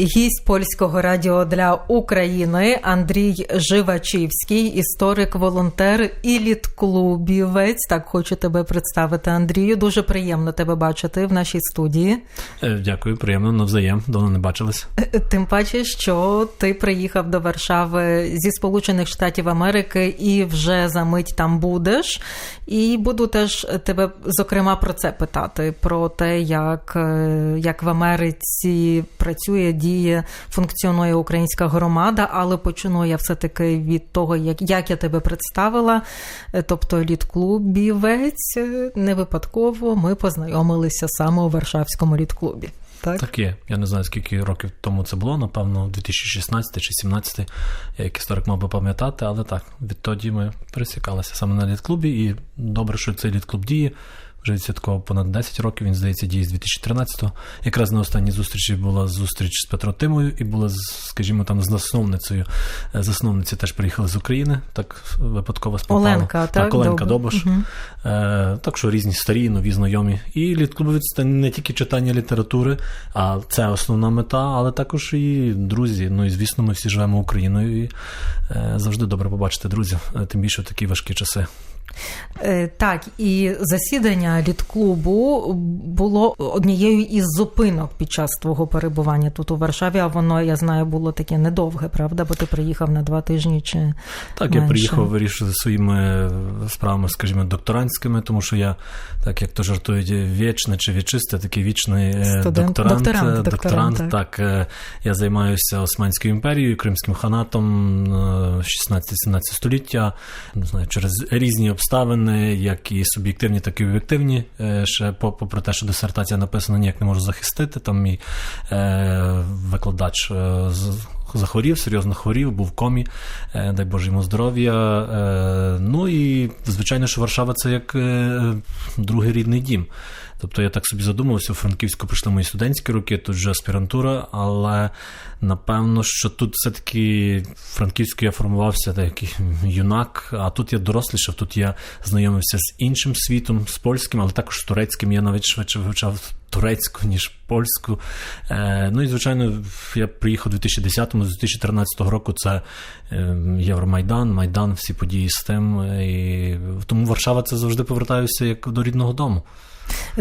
Гість польського радіо для України Андрій Живачівський, історик, волонтер і літклубівець. Так хочу тебе представити, Андрію. Дуже приємно тебе бачити в нашій студії. Е, Дякую, приємно навзаєм. Давно не бачились. Е, Тим паче, що ти приїхав до Варшави зі Сполучених Штатів Америки і вже за мить там будеш. І буду теж тебе зокрема про це питати: про те, як, е, як в Америці працює, діє, функціонує українська громада, але почну я все-таки від того, як, як я тебе представила. Е, Тобто літклубівець е, не випадково ми познайомилися саме у Варшавському літклубі. Так? Так є. Я не знаю, скільки років тому це було, напевно, 2016 чи 2017. Я як історик мав би пам'ятати, але так, відтоді ми пересікалися саме на літклубі, і добре, що цей літкклуб діє. Вже відсвяткував понад 10 років, він, здається, діє з 2013-го. Якраз на останній зустрічі була зустріч з Петро Тимою і була, скажімо, там з засновницею. Е, Засновниці теж приїхали з України, так випадково співпало. Оленка, так? Оленка Добош. Мгм. Е, так що різні старі, нові знайомі. І літклубовець це не тільки читання літератури, а це основна мета, але також і друзі. Ну і звісно, ми всі живемо Україною і е, завжди добре побачити друзів, е, тим більше в такі важкі часи. Е, Так, і засідання літклубу було однією із зупинок під час твого перебування тут у Варшаві. А воно, я знаю, було таке недовге, правда? Бо ти приїхав на два тижні чи Так, я приїхав вирішити своїми справами, скажімо, докторантськими, тому що я, так як то жартують, вічне чи вічисте, такий вічний е, Студент- докторант. докторант, е, докторант, так. так. е, Я займаюся Османською імперією, Кримським ханатом е, 16-17 століття. Не знаю, через різні обставини, як і суб'єктивні, так і об'єктивні. Е, Ще попри те, що дисертація написана, ніяк не можу захистити. Там мій е, викладач е, захворів, серйозно хворів, був в комі, дай Боже йому здоров'я. Ну і звичайно, що Варшава це як другий рідний дім. Тобто я так собі задумався, у Франківську прийшли мої студентські роки, тут вже аспірантура, але напевно, що тут все-таки в Франківську я формувався так, юнак, а тут я дорослішав, тут я знайомився з іншим світом, з польським, але також з турецьким. Я навіть швидше вивчав турецьку, ніж польську. Е, ну і звичайно, я приїхав у 2010 з 2013 року. Це е, Євромайдан, Майдан, всі події з тим. І тому Варшава це завжди повертаюся як до рідного дому.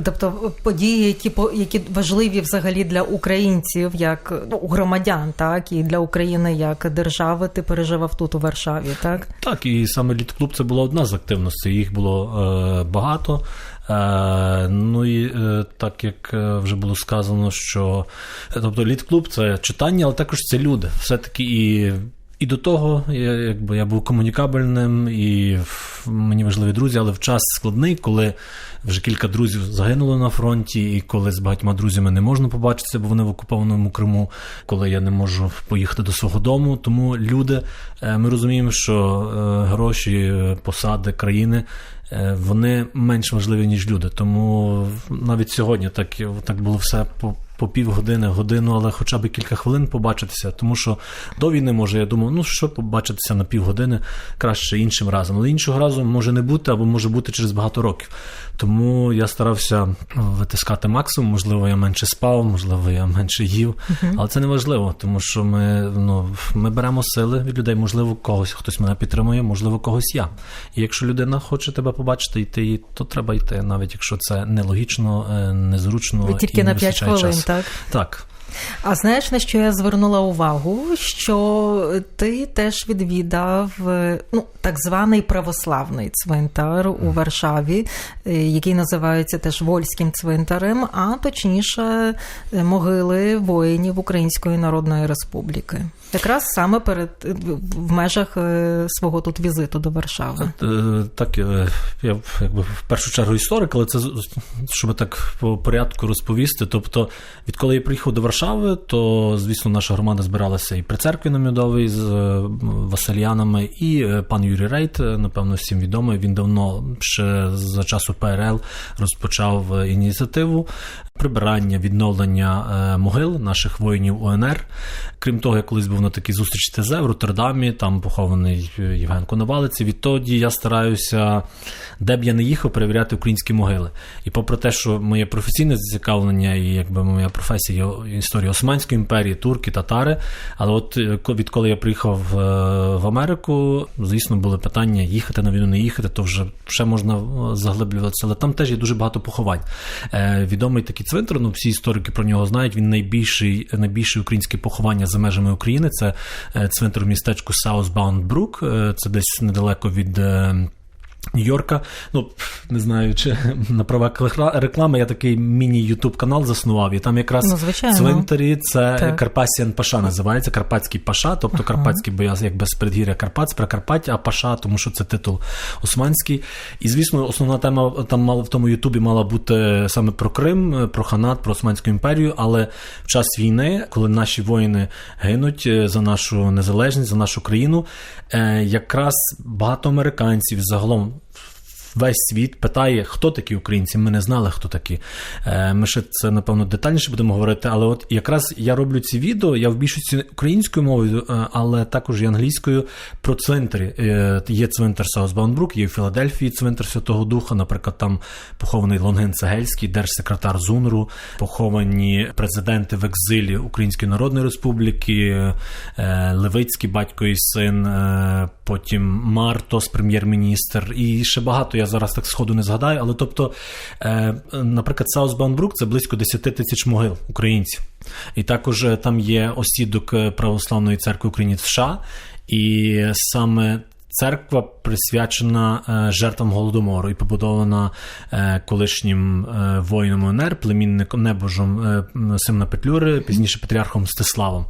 Тобто події, які які важливі взагалі для українців, як ну, громадян, так і для України як держави. Ти переживав тут у Варшаві, так? Так, і саме літклуб це була одна з активностей. Їх було е, багато. Е, ну і е, так як е, вже було сказано, що тобто літклуб це читання, але також це люди. Все-таки і. І до того я, якби я був комунікабельним, і мені важливі друзі, але в час складний, коли вже кілька друзів загинуло на фронті, і коли з багатьма друзями не можна побачитися, бо вони в окупованому Криму, коли я не можу поїхати до свого дому. Тому люди, е, ми розуміємо, що е, гроші, посади країни. е, Вони менш важливі, ніж люди. Тому навіть сьогодні так, так було все по, півгодини, годину, але хоча б кілька хвилин побачитися. Тому що до війни, може, я думав, ну що побачитися на півгодини краще іншим разом. Але іншого разу може не бути або може бути через багато років. Тому я старався витискати максимум. Можливо, я менше спав, можливо, я менше їв. Але це не важливо, тому що ми, ну, ми беремо сили від людей. Можливо, когось хтось мене підтримує, можливо, когось я. І якщо людина хоче тебе побачити йти, то треба йти, навіть якщо це нелогічно, е, незручно. Тільки і на не 5 вистачає хвилин, часу. Так? Так. А знаєш, на що я звернула увагу? Що ти теж відвідав е, ну, так званий православний цвинтар у Варшаві, е, який називається теж Вольським цвинтарем, а точніше е, могили воїнів Української Народної Республіки. Якраз саме перед в межах е, свого тут візиту до Варшави. Е, Так, е, я якби в першу чергу історик, але це щоб так по порядку розповісти. Тобто, відколи я приїхав до Варшави, то звісно наша громада збиралася і при церкві на Мьодовій з Василянами, і пан Юрій Рейт, напевно, всім відомий. Він давно ще за часу ПРЛ розпочав ініціативу прибирання, відновлення могил наших воїнів УНР. Крім того, я колись був на такій зустрічі ТЗ в Роттердамі, там похований Євген Коновалець. Відтоді я стараюся, де б я не їхав, перевіряти українські могили. І попри те, що моє професійне зацікавлення і якби моя професія є історії Османської імперії, турки, татари. Але от е, відколи я приїхав е, в Америку, звісно, були питання їхати на війну, не їхати, то вже ще можна е, заглиблюватися. Але там теж є дуже багато поховань. Відомий такий цвинтар, ну всі історики про нього знають. Він найбільший, найбільший українське поховання за межами України. Це центр в містечку Brook. Е, Це десь недалеко від. Нью-Йорка. Ну, не знаю, чи на правах рекла- реклами я такий міні-ютуб канал заснував, і там якраз Ну, звичайно. цвинтарі це Так. Карпасіан Паша називається, Карпатський Паша, тобто Карпатський, бо я якби з предгір'я Карпат, з Прикарпаття, а Паша, тому що це титул османський. І звісно, основна тема там мала в тому Ютубі мала бути саме про Крим, про Ханат, про Османську імперію. Але в час війни, коли наші воїни гинуть е, за нашу незалежність, за нашу країну, е, якраз багато американців загалом. Весь світ питає, хто такі українці. Ми не знали, хто такі. Е, Ми ще це напевно детальніше будемо говорити. Але от якраз я роблю ці відео. Я в більшості українською мовою, е, але також і англійською про цвинтарі. Е, Є цвинтар Саусбаунбрук, є в Філадельфії цвинтар Святого Духа. Наприклад, там похований Лонген Цегельський, держсекретар ЗУНРу, поховані президенти в екзилі Української Народної Республіки, Левицький батько і син, потім Мартос, прем'єр-міністр, і ще багато. Я зараз так сходу не згадаю. Але тобто, е, наприклад, Саусбаунбрук це близько 10 тисяч могил українців. І також е, там є осідок е, Православної церкви України США, і саме. Церква присвячена е, жертвам голодомору і побудована колишнім воїном УНР, племінником небожом м, Симона Петлюри, пізніше патріархом Мстиславом.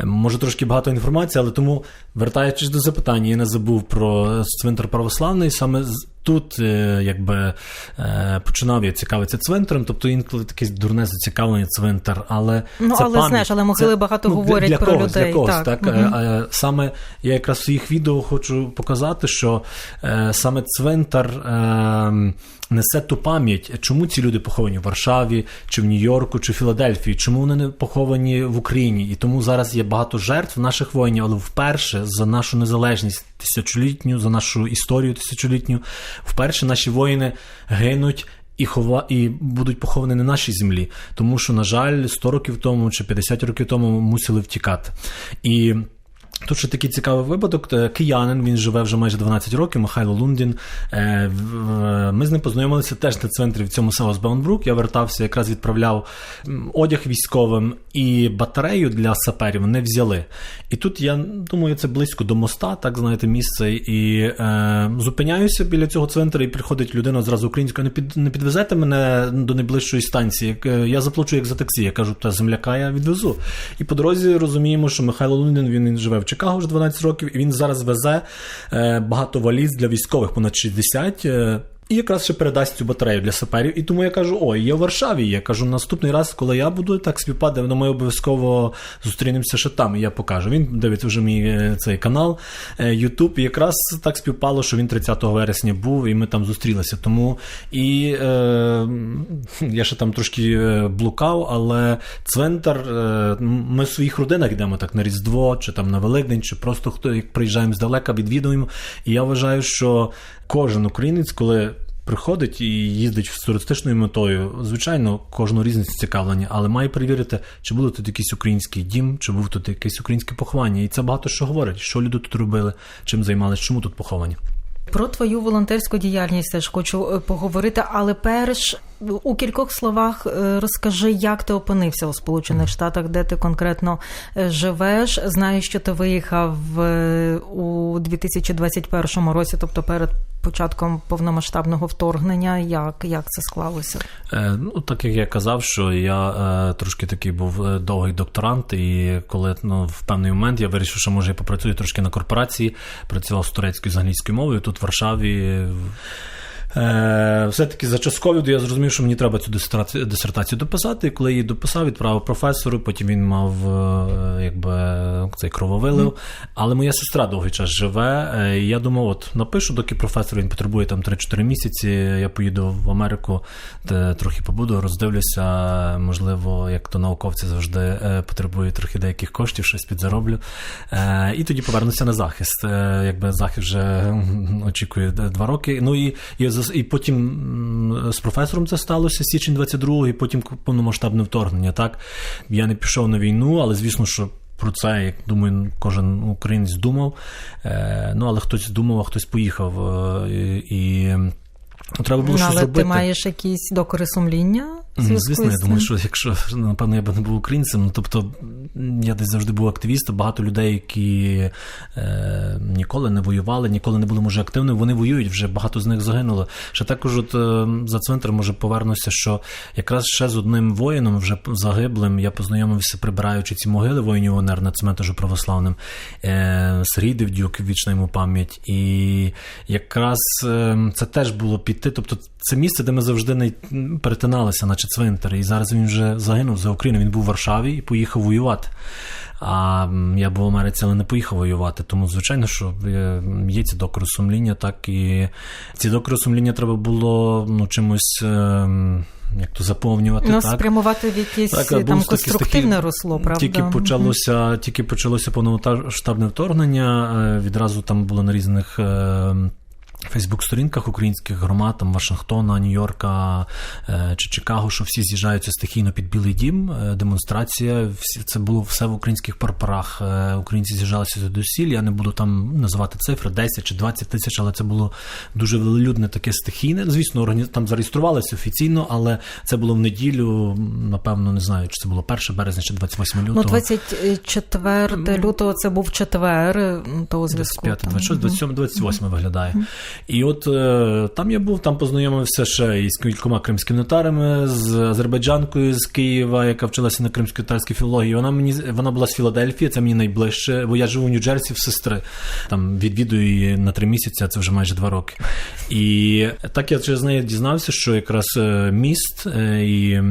Е, Може трошки багато інформації, але тому, вертаючись до запитання, я не забув про цвинтар православний. Саме тут е, якби е, починав я цікавитися цвинтарем, тобто інколи таке дурне зацікавлення цвинтар, але Ну, це але пам'ять. знаєш, але могили Це- багато ну, говорять для про когось, людей, Для когось, так. так. Е, Саме я якраз в своїх відео хочу показати, що саме цвинтар е, несе ту пам'ять, чому ці люди поховані в Варшаві, чи в Нью-Йорку, чи в Філадельфії, чому вони не поховані в Україні. І тому зараз є багато жертв наших воїнів, але вперше за нашу незалежність тисячолітню, за нашу історію тисячолітню, вперше наші воїни гинуть. І хова і будуть поховані на нашій землі, тому що, на жаль, 100 років тому чи 50 років тому мусили втікати. І Тут ще такий цікавий випадок. Е, Киянин, він живе вже майже 12 років, Михайло Лундін. Е, Ми з ним познайомилися теж на центрі в цьому Саусбаунбрук. Я вертався, якраз відправляв одяг військовим і батарею для саперів не взяли. І тут я думаю, це близько до моста, так знаєте, місце. І е, зупиняюся біля цього центру, і приходить людина зразу українською. Не під не підвезете мене до найближчої станції. Е, Я заплачу як за таксі. Я кажу, та земляка я відвезу. І по дорозі розуміємо, що Михайло Лундін він живе в Чикаго вже 12 років, і він зараз везе е, багато валіз для військових, понад 60. Е, і якраз ще передасть цю батарею для саперів. І тому я кажу: ой, я в Варшаві. Я кажу, наступний раз, коли я буду так співпаде, ну ми обов'язково зустрінемося ще там. І я покажу. Він дивиться вже мій е, цей канал е, YouTube. І якраз так співпало, що він 30 вересня був, і ми там зустрілися. Тому і е, я ще там трошки е, блукав, але цвинтар, е, ми в своїх родинах йдемо так на Різдво, чи там на Великдень, чи просто хто як приїжджаємо здалека, відвідуємо. І я вважаю, що кожен українець, коли приходить і їздить з туристичною метою, звичайно, кожну різність цікавлення, але має перевірити, чи був тут якийсь український дім, чи був тут якесь українське поховання. І це багато що говорить, що люди тут робили, чим займалися, чому тут поховані. Про твою волонтерську діяльність теж хочу е, поговорити, але перш у кількох словах е, розкажи, як ти опинився у Сполучених Штатах, де ти конкретно е, живеш. Знаю, що ти виїхав е, у 2021 році, тобто перед початком повномасштабного вторгнення. Як, як це склалося? Ну, так як я казав, що я трошки такий був довгий докторант, і коли ну, в певний момент я вирішив, що може я попрацюю трошки на корпорації, працював з турецькою з англійською мовою тут в Варшаві. Е, все-таки за час ковіду я зрозумів, що мені треба цю дисертацію, дописати. І коли її дописав, відправив професору, потім він мав е, якби цей крововилив. Але моя сестра довгий час живе. е, І я думав, от напишу, доки професор він потребує там 3-4 місяці. Я поїду в Америку, де трохи побуду, роздивлюся. Можливо, як то науковці завжди е, потребують трохи деяких коштів, щось підзароблю. Е, І тоді повернуся на захист. Е, Якби захист вже очікує два роки. Ну і, і і потім з професором це сталося, січень 22 і потім повномасштабне вторгнення. Так? Я не пішов на війну, але звісно, що. Про це, як думаю, кожен українець думав. Е, ну, але хтось думав, а хтось поїхав. Е, і, і треба було Ну, щось але робити. ти маєш якісь докори сумління? Ну, Звісно, я думаю, що якщо напевно я б не був українцем, ну тобто я десь завжди був активістом, багато людей, які е, ніколи не воювали, ніколи не були може активними, вони воюють вже багато з них загинуло. Ще також, от е, за цвинтар, може повернуся, що якраз ще з одним воїном, вже загиблим, я познайомився, прибираючи ці могили воїнів ОНР на цементажу православним. Е, Сергій Девдюк, вічна йому пам'ять. І якраз е, це теж було піти. Тобто це місце, де ми завжди не перетиналися, наче цвинтар. І зараз він вже загинув за Україну. Він був у Варшаві і поїхав воювати. А я був в Америці, але не поїхав воювати. Тому, звичайно, що е, є ці докори сумління, так і ці докори сумління треба було ну, чимось. е, Як то заповнювати, Ну, так? спрямувати в якесь Так, там такі конструктивне стихи- русло, правда? Тільки почалося, тільки почалося повномасштабне вторгнення. е, Відразу там було на різних. Фейсбук-сторінках українських громад, там Вашингтона, Нью-Йорка е, чи Чикаго, що всі з'їжджаються стихійно під Білий Дім. е, Демонстрація. Це було все в українських прапорах. Е, Українці з'їжджалися до сіль. Я не буду там називати цифри 10 чи 20 тисяч, але це було дуже велолюдне таке стихійне. Звісно, там зареєструвалися офіційно, але це було в неділю. Напевно, не знаю, чи це було 1 березня чи 28 лютого. Ну, 24 лютого це був четвер, м, то у зв'язку. 25, там. 26, 27, 28 виглядає. І от е, там я був, там познайомився ще із кількома кримськими татарами, з азербайджанкою з Києва, яка вчилася на кримсько-татарській філології. Вона мені вона була з Філадельфії, це мені найближче, бо я живу в Нью-Джерсі в сестри. Там відвідую її на три місяці, а це вже майже два роки. І так я через неї дізнався, що якраз е, міст е, і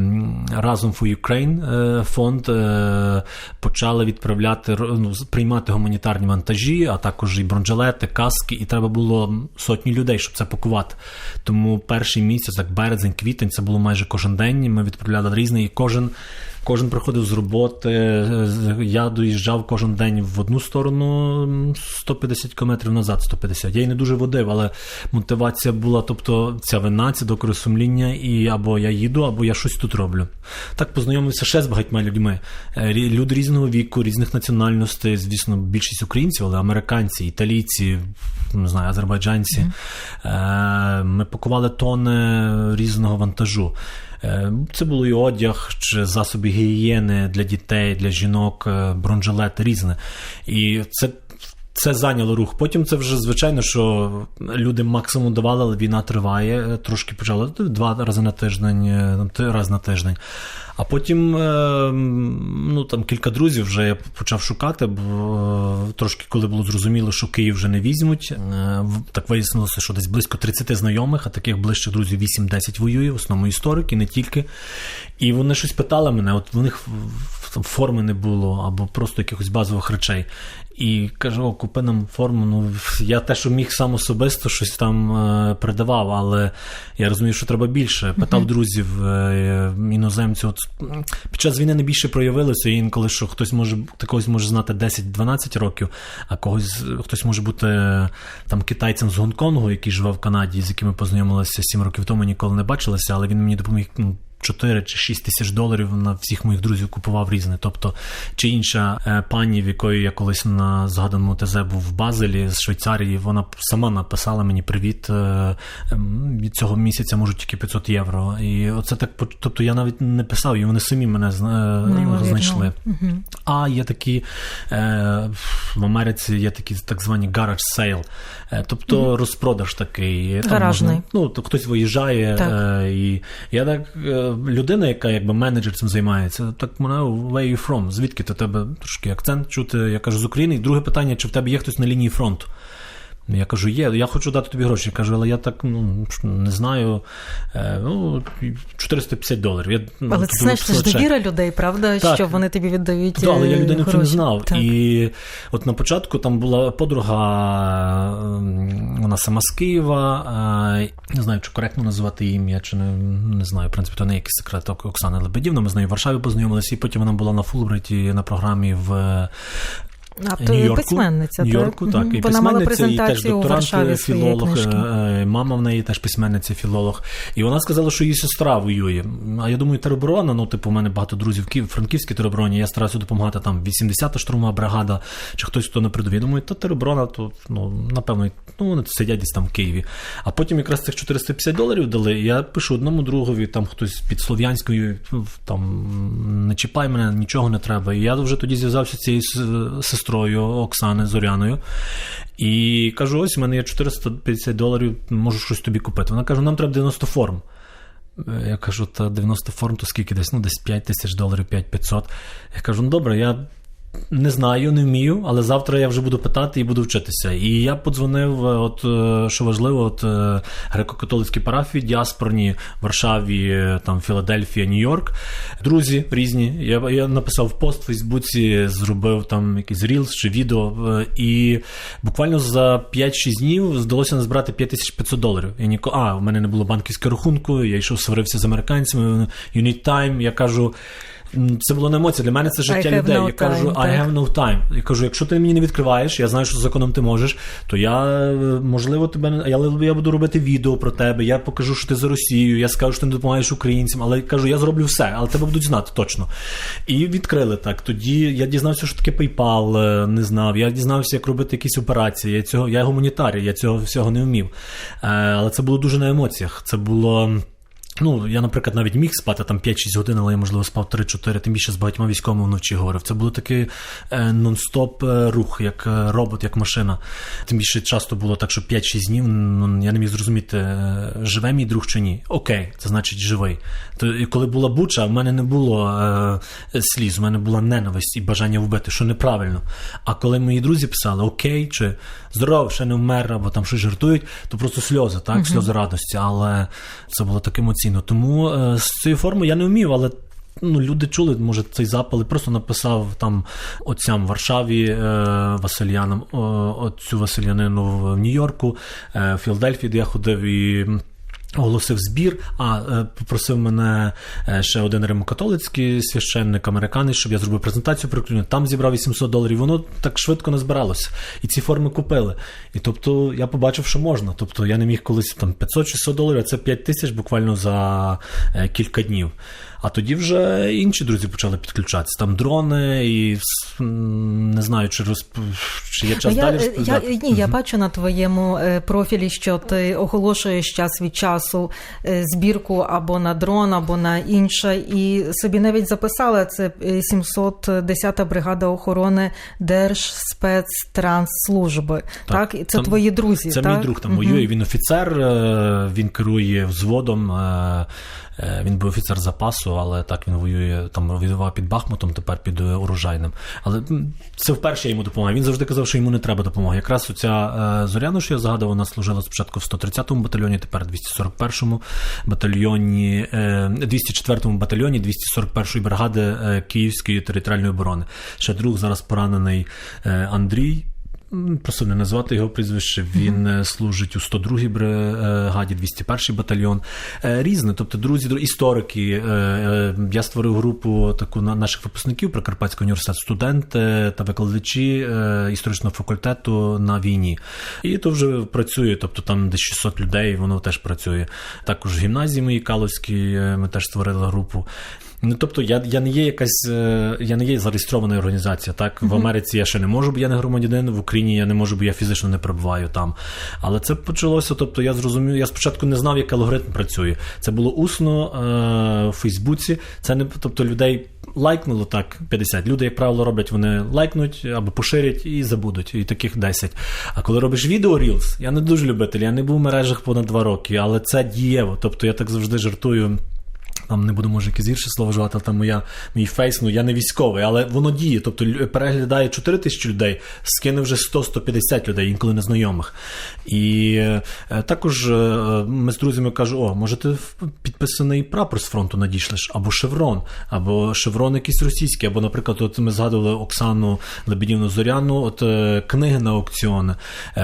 разом for Ukraine фонд почали відправляти ну, приймати гуманітарні вантажі, а також і бронежилети, каски, і треба було сотні людей, щоб це пакувати. Тому перший місяць, так березень, квітень, це було майже кожен день. Ми відправляли різний, і кожен. Кожен приходив з роботи. Я доїжджав кожен день в одну сторону 150 км назад, 150. Я й не дуже водив, але мотивація була, тобто ця вина, це докори сумління, і або я їду, або я щось тут роблю. Так познайомився ще з багатьма людьми. Е, Люди різного віку, різних національностей, звісно, більшість українців, але американці, італійці, не знаю, азербайджанці. Е, Ми пакували тони різного вантажу. Е, Це було і одяг, чи засоби гігієни для дітей, для жінок, бронжилет різне. І це. Це зайняло рух. Потім це вже звичайно, що люди максимум давали, але війна триває. Е, Трошки почали два рази на тиждень, е, рази на тиждень. А потім е, ну, там кілька друзів вже я почав шукати, бо трошки коли було зрозуміло, що Київ вже не візьмуть. Так вияснилося, що десь близько 30 знайомих, а таких ближчих друзів 8-10 воює, в основному історики, не тільки. І вони щось питали мене, от в них форми не було, або просто якихось базових речей. І кажу, купи нам форму. Ну я те, що міг сам особисто щось там е, передавав, але я розумію, що треба більше. Питав друзів е, іноземців. От під час війни найбільше проявилося інколи, що хтось може такогось може знати 10-12 років, а когось хтось може бути е, там китайцем з Гонконгу, який живе в Канаді, з яким ми познайомилися 7 років тому, ніколи не бачилися, але він мені допоміг. ну, 4 чи 6 тисяч доларів на всіх моїх друзів купував різне. Тобто, чи інша е, пані, в якої я колись на згаданому ТЗ був в Базелі з Швейцарії, вона сама написала мені привіт. е, ем, Від цього місяця можу тільки 500 євро. І оце так, тобто я навіть не писав, і вони самі мене е, Неймовірно. знайшли. А є такі в Америці є такі так звані garage sale, тобто розпродаж такий. Там можна- ну, то хтось виїжджає, Так. і я так, людина, яка якби менеджер цим займається, так мене where you from? Звідки ти тебе трошки акцент чути? Я кажу з України. І друге питання, чи в тебе є хтось на лінії фронту? Я кажу, є, я хочу дати тобі гроші. Я кажу, але я так ну, не знаю. Е, ну, 450 доларів. Я, ну, Але тут ти знаєш, це ж довіра людей, правда? Так. Що вони тобі віддають. Так, але я е, людину цю не знав. Так. І от на початку там була подруга, ем, вона сама з Києва. е, Не знаю, чи коректно називати її ім'я, чи не, не знаю. В принципі, то не якийсь секрет Ок- Оксани Лебедівна. Ми з нею в Варшаві познайомилися, і потім вона була на Фулбриті на програмі в. А то Нью-Йорку, письменниця, Нью-Йорку, так? так. І Вона мала письменниця, і теж презентацію у докторант, Варшаві філолог, книжки. е, мама в неї теж письменниця, філолог. І вона сказала, що її сестра воює. А я думаю, тероборона, ну, типу, у мене багато друзів в франківській теробороні, я стараюся допомагати там 80-та штурмова бригада, чи хтось, хто на передовій. Думаю, та тероборона, то, ну, напевно, ну, вони сидять десь там в Києві. А потім якраз цих 450 доларів дали. і Я пишу одному другові, там хтось під Слов'янською, там не чіпай мене, нічого не треба. І я вже тоді зв'язався з цією с- сестрою Оксани Зоряною. І кажу: ось у мене є 450 доларів, можу щось тобі купити. Вона каже: нам треба 90 форм. Я кажу, та 90 форм, то скільки десь? Ну, десь 5 тисяч доларів, 5-500. Я кажу, ну добре, я не знаю, не вмію, але завтра я вже буду питати і буду вчитися. І я подзвонив, е, от е, що важливо, от е, греко-католицькі парафії, діаспорні, Варшаві, там Філадельфія, Нью-Йорк. Друзі різні. Я, я написав пост в Фейсбуці, зробив там якийсь рілс чи відео, і буквально за 5-6 днів вдалося назбирати 5500 доларів. Я ніко... А, в мене не було банківського рахунку, я йшов сварився з американцями. Need time. Я кажу. «М, Це було не емоція. Для мене це життя людей. no я кажу, time, I have no time. Я кажу, якщо ти мені не відкриваєш, я знаю, що за законом ти можеш, то я е, можливо тебе не але я буду робити відео про тебе. Я покажу, що ти за Росію. Я скажу, що ти не допомагаєш українцям, але кажу, я зроблю все, але тебе будуть знати точно. І відкрили так. Тоді я дізнався, що таке PayPal, е, не знав. Я дізнався, як робити якісь операції. Я цього я гуманітарій, я цього всього не вмів. Е, Але це було дуже на емоціях. Це було. Ну, я, наприклад, навіть міг спати там 5-6 годин, але я, можливо, спав 3-4, тим більше з багатьма військовими вночі говорив. Це було такий е, нон-стоп е, рух, як е, робот, як машина. Тим більше часто було так, що 5-6 днів ну, я не міг зрозуміти, живе мій друг чи ні. Окей, це значить живий. То, і коли була буча, в мене не було е, сліз, у мене була ненависть і бажання вбити, що неправильно. А коли мої друзі писали окей, чи здоров, ще не вмер, або там щось жартують, то просто сльози, так, сльози радості. Але це було так емоційно. Тому е, з цією формою я не вмів, але. Ну, люди чули, може, цей запал і просто написав там отцям в Варшаві е, Васильянам, отцю Васильянину в Нью-Йорку, е, в Філадельфії, де я ходив і. Оголосив збір, а е, попросив мене е, ще один римокатолицький священник, американець, щоб я зробив презентацію про. Там зібрав 800 доларів. Воно так швидко не збиралося. І ці форми купили. І тобто я побачив, що можна. Тобто я не міг колись там 500-600 доларів, а це 5 тисяч буквально за е, кілька днів. А тоді вже інші друзі почали підключатися. Там дрони, і не знаю, чи розп... чи є час я, далі е, я, розповідати. ні, я бачу на твоєму е, профілі, що ти оголошуєш час від часу е, збірку або на дрон, або на інше. І собі навіть записала це е, 710-та бригада охорони Держспецтрансслужби. Так, І це Там- твої друзі. Це так? мій друг там воює. Він офіцер, е, він керує взводом. Е, Він був офіцер запасу, але так він воює там воював під Бахмутом, тепер під е, урожайним. Але це вперше йому допомагаю. Він завжди казав, що йому не треба допомоги. Якраз оця е, Зоряна, що я згадував, вона служила спочатку в 130-му батальйоні, тепер в 241-му батальйоні, е, 204-му батальйоні 241-ї бригади Київської територіальної оборони. Ще друг зараз поранений Андрій. Просто не назвати його прізвище. Він е, служить у 102-й бригаді, 201-й батальйон. Е, Різне, тобто друзі, дру- історики. Е, Я створив групу таку на наших випускників Прикарпатського університету, студенти та викладачі історичного факультету на війні. І то вже працює, тобто там десь 600 людей, воно теж працює. Також в гімназії моїй Каловській е, ми теж створили групу. Ну, тобто, я, я не є якась, е, я не є зареєстрована організація. Так, в Америці я ще не можу, бо я не громадянин, в Україні я не можу, бо я фізично не перебуваю там. Але це почалося. Тобто, я зрозумів, я спочатку не знав, як алгоритм працює. Це було усно е, в Фейсбуці. Це не тобто людей. Лайкнуло так 50. Люди, як правило, роблять, вони лайкнуть або поширять і забудуть. І таких 10. А коли робиш відео Reels, я не дуже любитель, я не був в мережах понад 2 роки, але це дієво. Тобто я так завжди жартую. Там не буду, може, якесь гірше слово вживати, але там моя, мій фейс, ну я не військовий, але воно діє. Тобто переглядає 4 тисячі людей, скине вже 100-150 людей, інколи незнайомих. І е, також е, ми з друзями кажу: о, може, ти підписаний прапор з фронту надішлеш, або шеврон, або шеврон якийсь російський, або, наприклад, от ми згадували Оксану Лебедівну Зоряну, от е, книги на аукціони,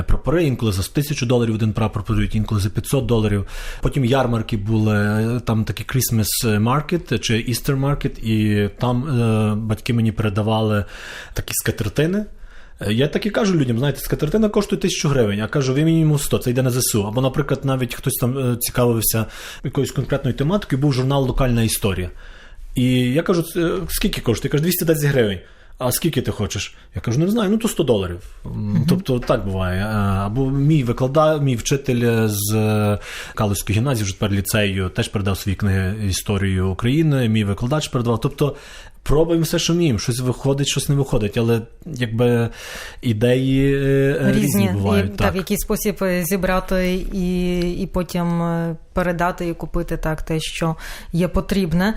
прапори інколи за 1000 доларів один прапор продають, інколи за 500 доларів. Потім ярмарки були, там такі Christmas Market чи Easter Market, і там е, батьки мені передавали такі скатертини. Е, Я так і кажу людям, знаєте, скатертина коштує тисячу гривень, а кажу, ви мінімум 100, це йде на ЗСУ. Або, наприклад, навіть хтось там е, цікавився якоюсь конкретною тематикою, був журнал Локальна історія. І я кажу, скільки коштує? Я кажу, 210 гривень. А скільки ти хочеш? Я кажу, не знаю, ну то 100 доларів. М, Тобто так буває. Е, Або мій викладав, мій вчитель з е, Калузької гімназії, вже тепер ліцею, теж передав свої книги історію України, мій викладач передавав. Тобто пробуємо все, що вміємо. Щось виходить, щось не виходить, але якби ідеї е, е, різні, бувають. і, так. в який спосіб зібрати і, і потім передати і купити так те, що є потрібне.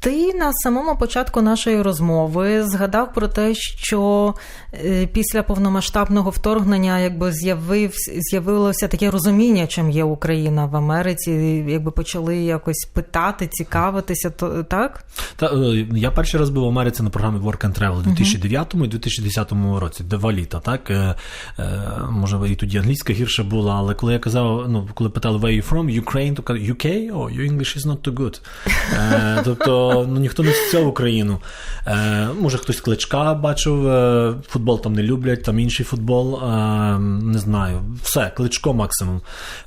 Ти на самому початку нашої розмови згадав про те, що е, після повномасштабного вторгнення якби з'явив, з'явилося таке розуміння, чим є Україна в Америці, якби почали якось питати, цікавитися, то так? Та, е, я перший раз був в Америці на програмі Work and Travel у 2009 і 2010 році, два літа, так? Е, може, і тоді англійська гірша була, але коли я казав, ну, коли питали, where you from, Ukraine, то казав, UK? Oh, your English is not too good. Е, ну, ніхто не асоціював Україну. Е, може, хтось кличка бачив, е, футбол там не люблять, там інший футбол, е, не знаю. Все, кличко максимум.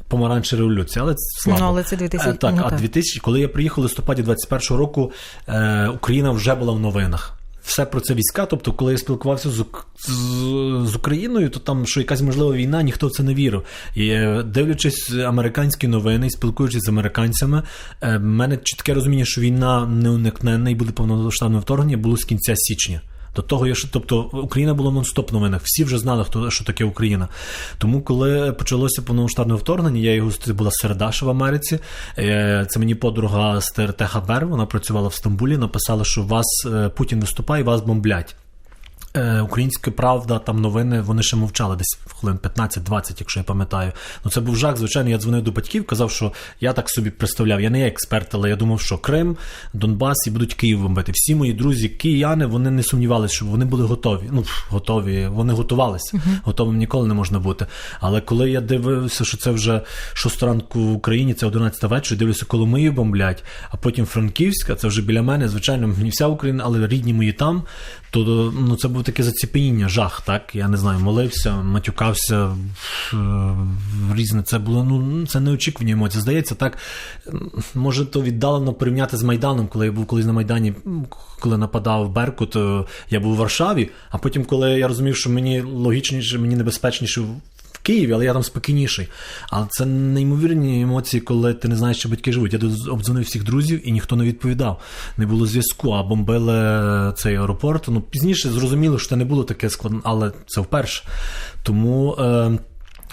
Помаранче революція, але це слабо. Ну, але це 2000 Е, Так, ну, а так. 2000, коли я приїхав в листопаді 21-го року, е, Україна вже була в новинах. Все про це війська. Тобто, коли я спілкувався з, з, з Україною, то там, що якась можлива війна, ніхто в це не вірив. І е, дивлячись американські новини спілкуючись з американцями, е, в мене чітке розуміння, що війна не уникнена і буде повномасштабне вторгнення було з кінця січня. До того я тобто Україна була нон-стоп новинах. Всі вже знали, хто що таке Україна. Тому, коли почалося повномасштабне вторгнення, я його це була середа ще в Америці. Е, Це мені подруга з ТРТ Хабер. Вона працювала в Стамбулі. Написала, що вас е, Путін виступає, вас бомблять. Е, Українська правда, там новини, вони ще мовчали десь хвилин 15-20, якщо я пам'ятаю. Ну це був жах. Звичайно, я дзвонив до батьків, казав, що я так собі представляв. Я не є експерт, але я думав, що Крим, Донбас і будуть Київ бомбити. Всі мої друзі, кияни, вони не сумнівалися, що вони були готові. Ну готові, вони готувалися. Готовим ніколи не можна бути. Але коли я дивився, що це вже 6 ранку в Україні, це 11 вечора, дивлюся, Коломию бомблять, а потім Франківська, це вже біля мене. Звичайно, не вся Україна, але рідні мої там. То ну це був таке заціпеніння, жах, так я не знаю, молився, матюкався в різне. Це було ну це неочікувані емоції. Здається, так може то віддалено порівняти з Майданом, коли я був колись на Майдані, коли нападав Беркут, е, я був у Варшаві, а потім, коли я розумів, що мені логічніше, мені небезпечніше. Києві, але я там спокійніший. Але це неймовірні емоції, коли ти не знаєш, що батьки живуть. Я обдзвонив всіх друзів і ніхто не відповідав. Не було зв'язку, а бомбили цей аеропорт. Ну пізніше зрозуміло, що це не було таке складно, але це вперше. Тому. Е-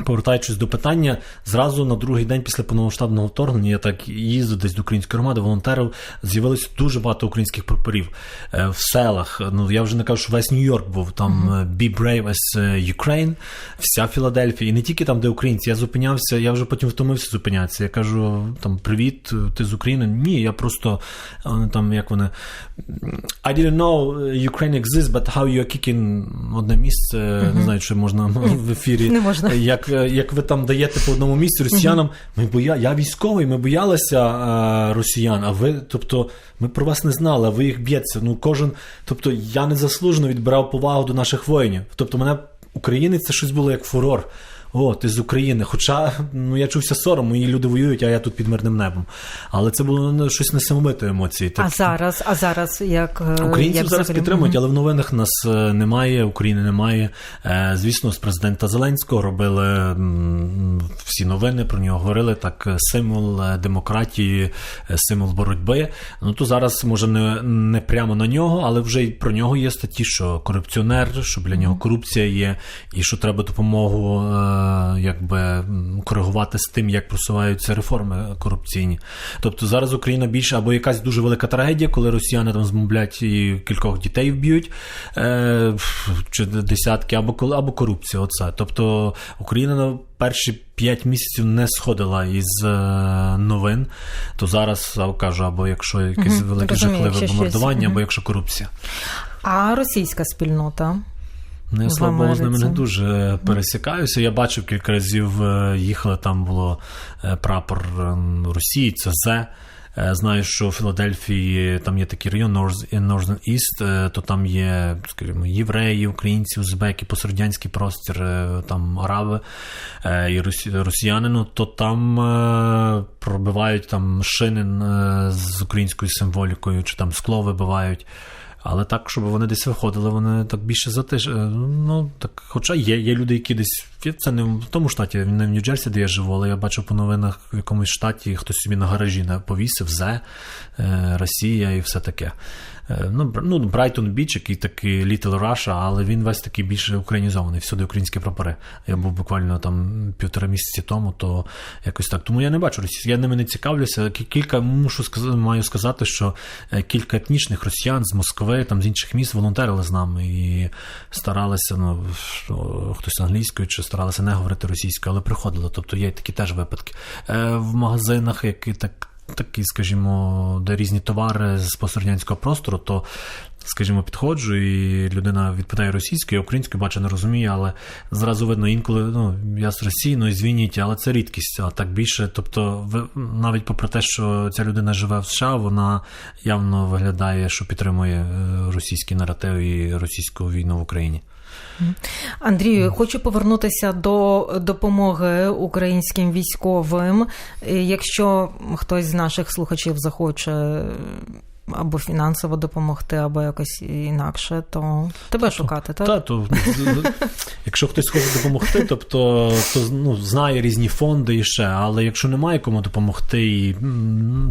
Повертаючись до питання, зразу на другий день після повномасштабного вторгнення я так їздив десь до української громади, волонтерів з'явилось дуже багато українських прапорів е, в селах. Ну я вже не кажу, що весь Нью-Йорк був там е, Be Brave as Ukraine, вся Філадельфія, і не тільки там, де українці. Я зупинявся, я вже потім втомився зупинятися. Я кажу: там привіт, ти з України? Ні, я просто там як вони I didn't know Ukraine exists, but how you are kicking одне місце. Не знаю, чи можна в ефірі. Не можна. Як, як ви там даєте по одному місці росіянам, ми боя... я військовий, ми боялися а, росіян, а ви, тобто, ми про вас не знали, а ви їх б'єтеся. Ну, кожен, тобто, я незаслужено відбирав повагу до наших воїнів. Тобто, мене українець це щось було як фурор. О, ти з України. Хоча ну я чувся сором, мої люди воюють, а я тут під мирним небом. Але це було ну, щось несамовите емоції. А зараз, а зараз як е, Українців як зараз підтримують, але в новинах нас е, немає, України немає. Е, Звісно, з президента Зеленського робили всі новини, про нього говорили так. Символ демократії, символ боротьби. Ну то зараз може не, не прямо на нього, але вже й про нього є статті, що корупціонер, що біля нього корупція є, і що треба допомогу якби коригувати з тим, як просуваються реформи корупційні. Тобто зараз Україна більше або якась дуже велика трагедія, коли росіяни там змовлять і кількох дітей вб'ють е, чи десятки, або коли або корупція. Оце. Тобто Україна на перші п'ять місяців не сходила із е, новин, то зараз кажу, або якщо якесь велике жахливе щось, бомбардування, або якщо корупція. А російська спільнота? Ну, я слава Богу, з ними не дуже пересікаюся. Я бачив кілька разів, е, їхали, там було е, прапор е, Росії, ЦЗ. Е, Знаю, що у Філадельфії там є такий район North- Northern East, то там є, скажімо, євреї, українці, узбеки, пострадянський простір, там араби і росі- росіяни, ну, то там пробивають там шини з українською символікою, чи там скло вибивають. Але так, щоб вони десь виходили, вони так більше за те. е, Ну так, хоча є, є люди, які десь це не в тому штаті, не в Нью-Джерсі, де я живу, але я бачу по новинах в якомусь штаті хтось собі на гаражі повісив зе, е, Росія і все таке. Е, Ну, ну, Брайтон Біч, який такий Little Russia, але він весь такий більше українізований, всюди українські прапори. Я був буквально там півтора місяці тому, то якось так. Тому я не бачу російських, я ними не цікавлюся. Кі- Кілька мушу сказати, маю сказати, що е, кілька етнічних росіян з Москви, там з інших міст волонтерили з нами і старалися, ну хтось англійською чи старалися не говорити російською, але приходили. Тобто є такі теж випадки. Е, В магазинах, які так такі, скажімо, де різні товари з пострадянського простору, то, скажімо, підходжу, і людина відповідає російською, українською, бачу, не розуміє, але зразу видно інколи, ну, я з Росії, ну, звініть, але це рідкість, а так більше. Тобто, навіть попри те, що ця людина живе в США, вона явно виглядає, що підтримує е, російський наратив і російську війну в Україні. Андрію, хочу повернутися до допомоги українським військовим. Е, Якщо хтось з наших слухачів захоче або фінансово допомогти, або якось інакше, то тебе шукати, так? Та, то, якщо хтось хоче допомогти, тобто то ну, знає різні фонди і ще, але якщо немає кому допомогти і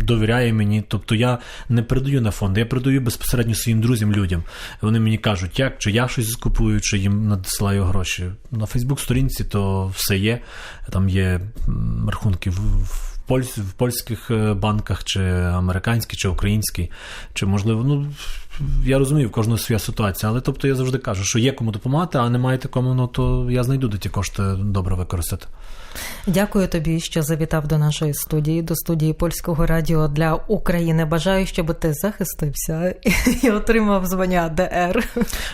довіряє мені, тобто я не передаю на фонди, я передаю безпосередньо своїм друзям, людям. Вони мені кажуть, як, чи я щось скупую, чи їм надсилаю гроші. На Фейсбук-сторінці то все є. Там є рахунки в. Польсь, в польських е, банках, чи американські, чи українські, чи можливо, ну я розумію, в кожного своя ситуація, але тобто я завжди кажу, що є кому допомагати, а немає кому, ну то я знайду де ті кошти добре використати. Дякую тобі, що завітав до нашої студії, до студії польського радіо для України. Бажаю, щоб ти захистився і отримав звання ДР.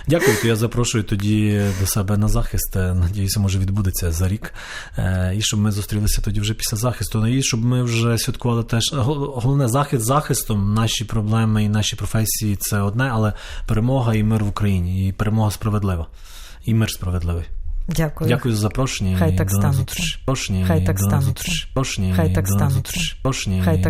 Дякую, то я запрошую тоді до себе на захист. Надіюся, може відбудеться за рік. Е, І щоб ми зустрілися тоді вже після захисту. Ну, І щоб ми вже святкували теж головне захист захистом. Наші проблеми і наші професії це одне, але перемога і мир в Україні, і перемога справедлива, і мир справедливий. Дякую. Дякую за запрошення. Хай і так до нових станеться. зустрічей. Запрошення Хай і так до нових станеться. зустрічей. Запрошення Хай і так до нових станеться. зустрічей. Запрошення Хай і так до